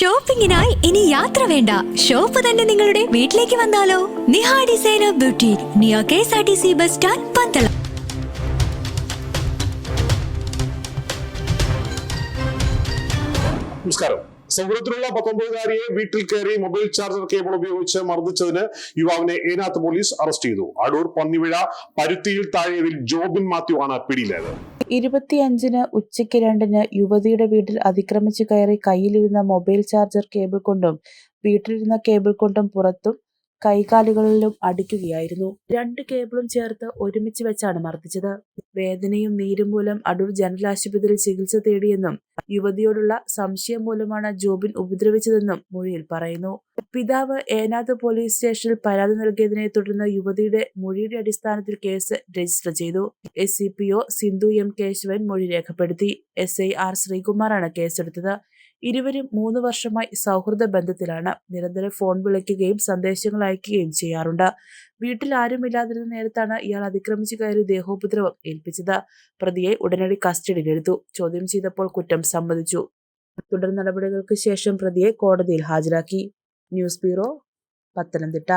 ഷോപ്പിംഗിനായി ഇനി യാത്ര വേണ്ട. ഷോപ്പ് തന്നെ നിങ്ങളുടെ വീട്ടിലേക്ക് വന്നാലോ? Niha designer beauty near K S R T C bus stand Pandalam. നമസ്കാരം. സൗഹൃദത്തിലുള്ള പത്തൊമ്പതുകാരിയെ വീട്ടിൽ കയറി മൊബൈൽ ചാർജർ കേബിൾ ഉപയോഗിച്ച് മർദ്ദിച്ചതിന് യുവാവിനെ ഏനാത്ത് പോലീസ് അറസ്റ്റ് ചെയ്തു. അടൂർ പന്നിവിഴ പരുത്തിയിൽ താഴെയതിൽ ജോബിൻ മാത്യു ആണ് പിടിയിലായത്. ഇരുപത്തിയഞ്ചിന് ഉച്ചയ്ക്ക് രണ്ടിന് യുവതിയുടെ വീട്ടിൽ അതിക്രമിച്ചു കയറി കയ്യിലിരുന്ന മൊബൈൽ ചാർജർ കേബിൾ കൊണ്ടും വീട്ടിലിരുന്ന കേബിൾ കൊണ്ടും പുറത്തും കൈകാലുകളിലും അടിക്കുകയായിരുന്നു. രണ്ട് കേബിളും ചേർത്ത് ഒരുമിച്ച് വെച്ചാണ് മർദ്ദിച്ചത്. വേദനയും നീരും മൂലം അടൂർ ജനറൽ ആശുപത്രിയിൽ ചികിത്സ തേടിയെന്നും യുവതിയോടുള്ള സംശയം മൂലമാണ് ജോബിൻ ഉപദ്രവിച്ചതെന്നും മൊഴിയിൽ പറയുന്നു. പിതാവ് ഏനാത് പോലീസ് സ്റ്റേഷനിൽ പരാതി നൽകിയതിനെ തുടർന്ന് യുവതിയുടെ മൊഴിയുടെ അടിസ്ഥാനത്തിൽ കേസ് രജിസ്റ്റർ ചെയ്തു. S C P O Sindhu M Keshavan മൊഴി രേഖപ്പെടുത്തി. എസ് ഐ ആർ ശ്രീകുമാറാണ് കേസെടുത്തത്. ഇരുവരും മൂന്ന് വർഷമായി സൗഹൃദ ബന്ധത്തിലാണ്. നിരന്തരം ഫോൺ വിളിക്കുകയും സന്ദേശങ്ങൾ അയക്കുകയും ചെയ്യാറുണ്ട്. വീട്ടിൽ ആരുമില്ലാതിരുന്ന നേരത്താണ് ഇയാൾ അതിക്രമിച്ചു കയറി ദേഹോപദ്രവം ഏൽപ്പിച്ചത്. പ്രതിയെ ഉടനടി കസ്റ്റഡിയിലെടുത്തു. ചോദ്യം ചെയ്തപ്പോൾ കുറ്റം സമ്മതിച്ചു. തുടർ നടപടികൾക്ക് ശേഷം പ്രതിയെ കോടതിയിൽ ഹാജരാക്കി. News bureau Pathanamthitta.